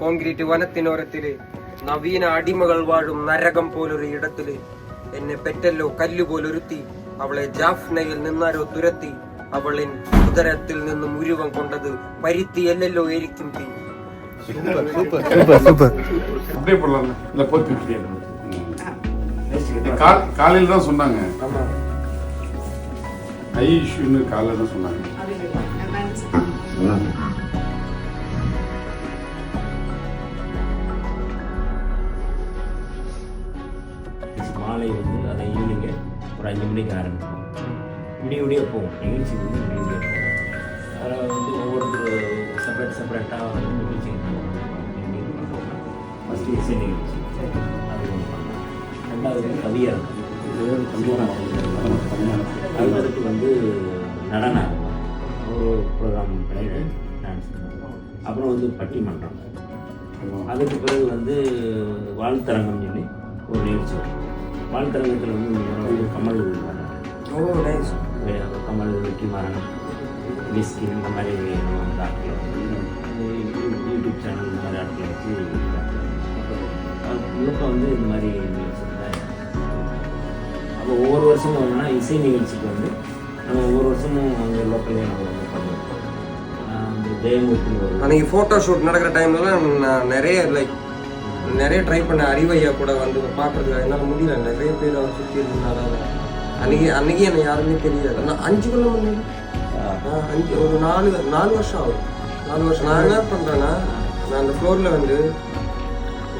Concrete വനത്തിനോരത്തില് നവീന അടിമകൾ വാഴും നരകം പോലൊരു ഇടത്തില് എന്നെ പെറ്റല്ലോ കല്ലുപോലൊരുത്തി അവളെ ജാഫ്നയിൽ നിന്നാരോ തുരത്തി അവളിൻ ഉദരത്തിൽ നിന്നും ഉരുവം കൊണ്ടത് പരുത്തിയല്ലല്ലോ എരിക്കും തീ அப்படியே போடலாம் இல்ல போத்தி கால் காலையில தான் சொன்னாங்க ஐ இஷ்யூன்னு காலையில தான் சொன்னாங்க காலை வந்து அதை ஈவினிங்கு ஒரு அஞ்சு மணிக்கு ஆரம்பிப்போம் விடிய விடிய போவோம் நிகழ்ச்சி வந்து விடிய விடிய போவோம் அதில் வந்து ஒவ்வொருத்தர் செப்பரேட் செப்பரேட்டாக வந்து நிகழ்ச்சி ஃபஸ்ட்டு இசை நிகழ்ச்சி அது ஒன்று பண்ணோம் ரெண்டாவது வந்து கவியரங்கம் அதுக்கு வந்து நடனம் ஒரு ப்ரோக்ராம் பண்ணிட்டு டான்ஸ் அப்புறம் வந்து பட்டிமன்றம் அதுக்கு பிறகு வந்து வாழ்த்தரங்கம் சொல்லி ஒரு நிகழ்ச்சி வரும் வாழ்த்தரங்கத்தில் வந்து வந்து கமல் ஓ நைஸ் கமல் வெற்றிமாறன் மிஸ்கின் இந்த மாதிரி யூடியூப் சேனல் இந்த மாதிரி ஆட்கள் வச்சு முழுக்க வந்து இந்த மாதிரி நிகழ்ச்சி அப்போ ஒவ்வொரு வருஷமும் ஒன்றுனா இசை நிகழ்ச்சிக்கு வந்து நம்ம ஒவ்வொரு வருஷமும் அங்கே லோக்கல்லே நம்ம வந்து பண்ணுவோம். அந்த ஜெயமூர்த்தி அன்றைக்கி ஃபோட்டோ ஷூட் நடக்கிற டைம்லலாம் நிறைய லைக் நிறைய ட்ரை பண்ண அறிவையா கூட வந்து பார்க்கறதுக்கு என்னால் முடியல. நிறைய பேர் அவர் சுற்றி இருந்தாங்க அன்னைக்கு அன்னைக்கு எனக்கு யாருமே தெரியாது. நான் அஞ்சு முடியல நான் அஞ்சு ஒரு நாலு நாலு வருஷம் ஆகும். நாலு வருஷம். நான் என்ன பண்ணுறேன்னா நான் அந்த ஃப்ளோரில் வந்து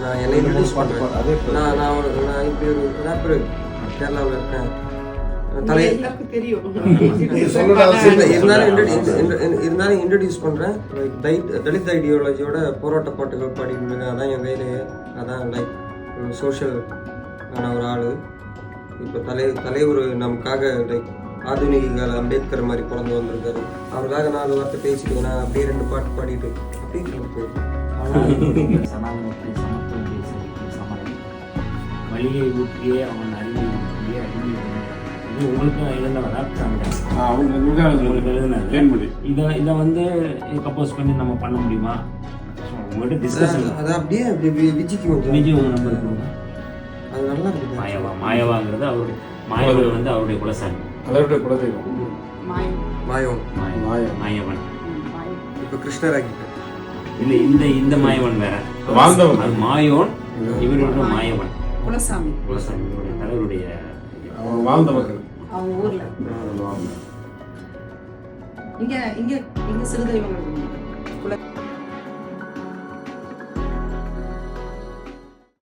நான் என்னை இன்ட்ரடியூஸ் பண்ணுறேன் நான் நான் நான் இப்படி ஒரு ரேப்பர் கேரளாவில் இருக்கேன். இருந்தாலும் இன்ட்ரடியூஸ் பண்ணுறேன் லைக் தலித் ஐடியாலஜியோட போராட்ட பாட்டுகள் பாடிட்டு அதான் என் வேலையே அதான் லைக் சோஷியல் ஆன ஒரு ஆள். இப்போ தலை தலைவர் நமக்காக லைக் ஆதுனிக அம்பேத்கர் மாதிரி பிறந்து வந்திருக்காரு. அவருக்காக நாலு வார்த்தை பேசிட்டு நான் அப்படியே ரெண்டு பாட்டு பாடிட்டு அப்படியே சனாதனத்தை சமத்துவம் சமணம் வழியை ஊற்றியே அவன் அறிவை. இது உங்களுக்கு எழுந்தவரா இதுதான் உங்களுக்கு தேன்மொழி இதை இதை வந்து கப்போஸ் பண்ணி நம்ம பண்ண முடியுமா? உங்கள்கிட்ட டிஸ்கஷன் அது அப்படியே அப்படி வி- விஜிக்கு கொஞ்சம் நிஜம் உங்க நம்பர் கொடுங்க. அது நல்லா மாயவா மாயவாங்கிறது அவருடைய மாயவன் வந்து அவருடைய குலசாமி. அதோட குலதெய்வம். மாயவன். மாயம். மாயவன். மாயம் இப்போ கிருஷ்ணர் ஆகிட்டேன் இல்ல இந்த இந்த மாயவன் வேற. வாழ்ந்தவன். அது மாயோன் இவரோட மாயவன். குலசாமி. குலசாமி தலைவருடைய அவங்க வாழ்ந்த மக்கள் அவங்க ஊர்ல. இங்க இங்க இங்க சிறு தெய்வங்கள்